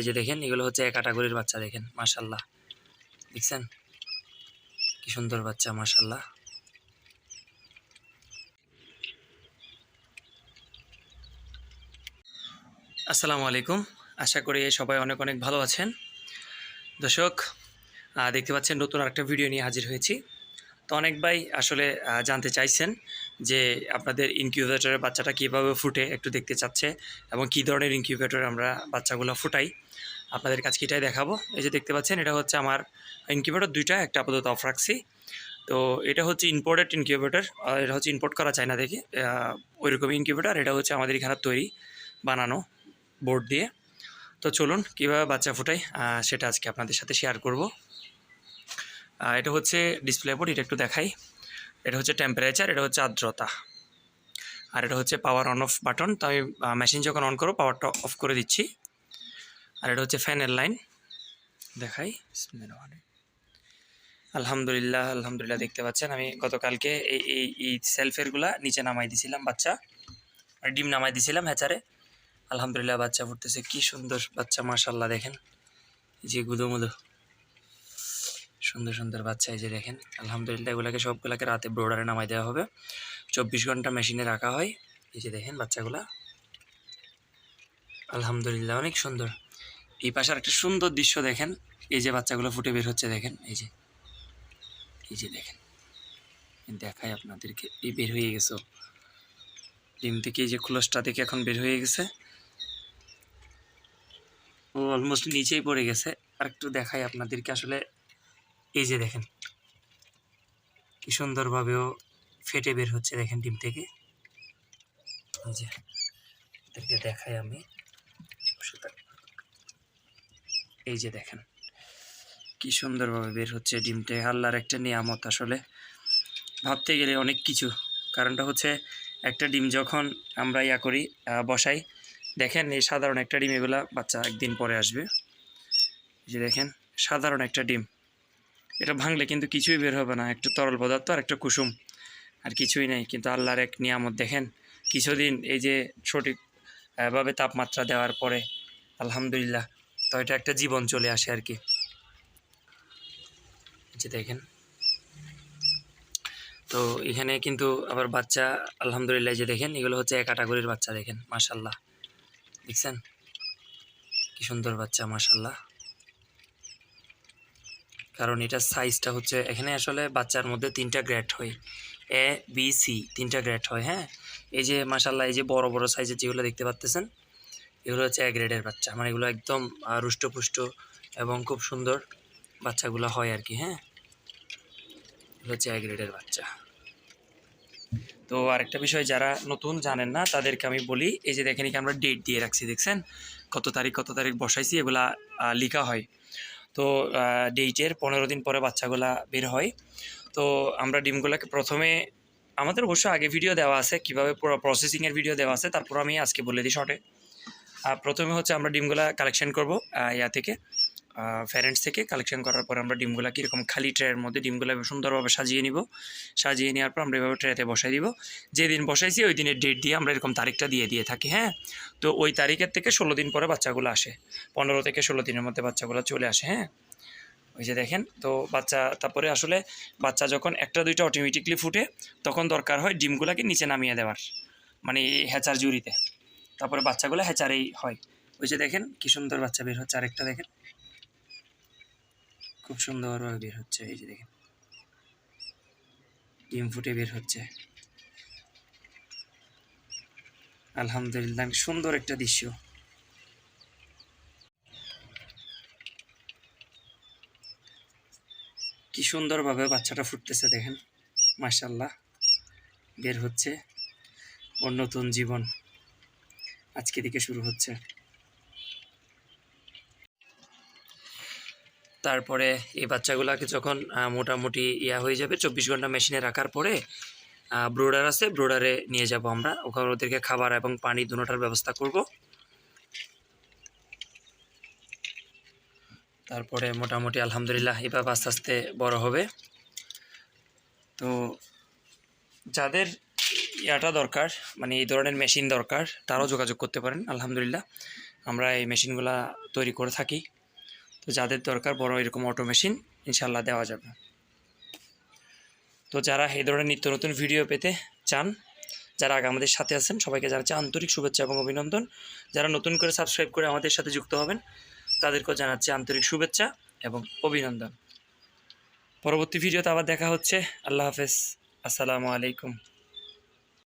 এই যে দেখেন, এগুলো হচ্ছে এক ক্যাটাগরির বাচ্চা দেখেন মাশাল্লাহ দেখছেন? কি সুন্দর বাচ্চা মাশাল্লাহ আসসালামু আলাইকুম। আশা করি সবাই অনেক অনেক ভালো আছেন। দর্শক দেখতে পাচ্ছেন নতুন আরেকটা ভিডিও নিয়ে হাজির হয়েছি। তো অনেক ভাই আসলে জানতে চাইছেন যে আপনাদের ইনকিউবেটরের বাচ্চাটা কীভাবে ফুটে একটু দেখতে চাচ্ছে এবং কী ধরনের ইনকিউবেটর আমরা বাচ্চাগুলো ফুটাই, আপনাদের কাছে এটাই দেখাবো। এই যে দেখতে পাচ্ছেন, এটা হচ্ছে আমার ইনকিউবেটর দুইটা, একটা আপাতত অফ রাখছি। তো এটা হচ্ছে ইম্পোর্টেড ইনকিউবেটর এটা হচ্ছে ইম্পোর্ট করা চায় চায়না থেকে ওইরকম ইনকিউবেটর এটা হচ্ছে আমাদের এখানে তৈরি, বানানো বোর্ড দিয়ে। তো চলুন, কীভাবে বাচ্চা ফুটাই সেটা আজকে আপনাদের সাথে শেয়ার করব। এটা হচ্ছে ডিসপ্লে বোর্ড এটা একটু দেখাই। এটা হচ্ছে টেম্পারেচার এটা হচ্ছে আর্দ্রতা। আর এটা হচ্ছে পাওয়ার অন অফ বাটন তো আমি মেশিন যখন অন করব পাওয়ারটা অফ করে দিচ্ছি। আর এটা হচ্ছে ফ্যানের লাইন দেখাই। আলহামদুলিল্লাহ আলহামদুলিল্লাহ, দেখতে পাচ্ছেন, আমি গতকালকে এই এই এই সেলফেরগুলা নিচে নামাই দিছিলাম, বাচ্চা। আর ডিম নামাই দিছিলাম হ্যাচারে আলহামদুলিল্লাহ, বাচ্চা ফুটতেছে, কি সুন্দর বাচ্চা মাশাল্লাহ দেখেন। যে যে গুদোমুদো। সুন্দর সুন্দর বাচ্চা এই যে দেখেন। আলহামদুলিল্লাহ এগুলোকে সবগুলোকে রাতে ব্রোডারে নামাই দেওয়া হবে। চব্বিশ ঘণ্টা মেশিনে রাখা হয়। এই যে দেখেন বাচ্চাগুলা। আলহামদুলিল্লাহ অনেক সুন্দর। এই পাশে একটা সুন্দর দৃশ্য দেখেন। এই যে বাচ্চাগুলো ফুটে বের হচ্ছে দেখেন। এই যে। এই যে দেখেন। দেখাই আপনাদেরকে। এই বের হয়ে গেছে ডিম থেকে এই যে খোলসটা থেকে এখন বের হয়ে গেছে। ও অলমোস্ট নিচেই পড়ে গেছে। আর একটু দেখাই আপনাদেরকে আসলে এই যে দেখেন, কি সুন্দরভাবেও ফেটে বের হচ্ছে দেখেন ডিম থেকে। এই যে দেখাই আমি। এই যে দেখেন, কি সুন্দরভাবে বের হচ্ছে ডিমটা আল্লাহর একটা নিয়ামত আসলে। ভাবতে গেলে অনেক কিছু। কারণটা হচ্ছে, একটা ডিম যখন আমরা ইয়া করি বসাই, দেখেন এই সাধারণ একটা ডিম এগুলা বাচ্চা একদিন পরে আসবে। যে দেখেন, সাধারণ একটা ডিম। এটা ভাঙলে কিন্তু কিছুই বের হবে না। একটু তরল পদার্থ আর একটা কুসুম। আর কিছুই নেই। কিন্তু আল্লাহর এক নিয়ামত দেখেন কিছুদিন এই যে সঠিক আহ, ভাবে তাপমাত্রা দেওয়ার পরে আলহামদুলিল্লাহ তো এটা একটা জীবন চলে আসে আর কি। যে দেখেন। তো এখানে কিন্তু আবার বাচ্চা আলহামদুলিল্লাহ যে দেখেন এগুলো হচ্ছে এক ক্যাটাগরির বাচ্চা দেখেন মাশাল্লাহ দেখছেন? কি সুন্দর বাচ্চা মাশাল্লাহ কারণ এটার সাইজটা হচ্ছে, এখানে আসলে বাচ্চার মধ্যে তিনটা গ্রেড হয়। এ বি সি তিনটা গ্রেড হয় হ্যাঁ? এই যে মাশাল্লাহ এই যে বড় বড় সাইজের যেগুলো দেখতে পাচ্তেছেন, এগুলো হচ্ছে এ গ্রেডের বাচ্চা। মানে এগুলো একদম রুষ্টপুষ্ট এবং খুব সুন্দর বাচ্চাগুলো হয় আর কি হ্যাঁ? এগুলো হচ্ছে এ গ্রেডের বাচ্চা। তো আরেকটা বিষয়, যারা নতুন জানেন না, তাদেরকে আমি বলি, এই যে দেখেন, এখানে আমরা ডেট দিয়ে রাখছি, দেখছেন? কত তারিখ কত তারিখ বসাইছি, এগুলা লিখা হয়। তো ডেইটের পনেরো দিন পরে বাচ্চাগুলা বের হয়। তো, আমরা ডিমগুলাকে প্রথমে, আমাদের অবশ্য আগে ভিডিও দেওয়া আছে, কীভাবে পুরো প্রসেসিংয়ের ভিডিও দেওয়া আছে, তারপর আমি আজকে বলে দিই শর্টে প্রথমে হচ্ছে আমরা ডিমগুলা কালেকশন করব ইয়া থেকে। ফ্যারেন্টস থেকে কালেকশন করার পর আমরা ডিমগুলা কীরকম খালি ট্রের মধ্যে ডিমগুলো সুন্দরভাবে সাজিয়ে নিব। সাজিয়ে নেওয়ার পর আমরা এভাবে ট্রেতে বসাই দিব। যেদিন বসাইছি ওই দিনের ডেট দিয়ে আমরা এরকম তারিখটা দিয়ে দিয়ে থাকি হ্যাঁ? তো ওই তারিখের থেকে ষোলো দিন পরে বাচ্চাগুলো আসে। পনেরো থেকে ষোলো দিনের মধ্যে বাচ্চাগুলো চলে আসে হ্যাঁ? ওই যে দেখেন, তো বাচ্চা, তারপরে আসলে বাচ্চা যখন একটা দুইটা অটোমেটিকলি ফুটে, তখন দরকার হয় ডিমগুলোকে নিচে নামিয়ে দেওয়ার মানে এই হ্যাচার জুড়িতে। তারপরে বাচ্চাগুলো হ্যাচারেই হয়। ওই যে দেখেন, কী সুন্দর বাচ্চা বের হচ্ছে আরেকটা দেখেন। খুব সুন্দরভাবে বের হচ্ছে, এই যে দেখেন। ডিম ফুটে বের হচ্ছে। আলহামদুলিল্লাহ, সুন্দর একটা দৃশ্য। কি সুন্দরভাবে বাচ্চাটা ফুটতেছে, দেখেন। মাশাল্লাহ বের হচ্ছে। ওর নতুন জীবন আজকে থেকে শুরু হচ্ছে। তারপরে এই বাচ্চাগুলোকে যখন মোটামুটি ইয়া হয়ে যাবে চব্বিশ ঘণ্টা মেশিনে রাখার পরে ব্রোডার আছে, ব্রোডারে নিয়ে যাব আমরা। ওখানে ওদেরকে খাবার এবং পানি দুটোটার ব্যবস্থা করব। তারপরে মোটামুটি আলহামদুলিল্লাহ এভাবে আস্তে আস্তে বড় হবে। তো যাদের ইয়াটা দরকার মানে এই ধরনের মেশিন দরকার, তারাও যোগাযোগ করতে পারেন, আলহামদুলিল্লাহ। আমরা এই মেশিনগুলা তৈরি করে থাকি। তো যাদের দরকার বড় এরকম অটো মেশিন ইনশাল্লাহ দেওয়া যাবে। তো যারা এই ধরনের নিত্য নতুন ভিডিও পেতে চান, যারা আগে আমাদের সাথে আছেন, সবাইকে জানাচ্ছি আন্তরিক শুভেচ্ছা এবং অভিনন্দন। যারা নতুন করে সাবস্ক্রাইব করে আমাদের সাথে যুক্ত হবেন, তাদেরকেও জানাচ্ছি আন্তরিক শুভেচ্ছা এবং অভিনন্দন। পরবর্তী ভিডিওতে আবার দেখা হচ্ছে। আল্লাহ হাফেজ। আসসালামু আলাইকুম।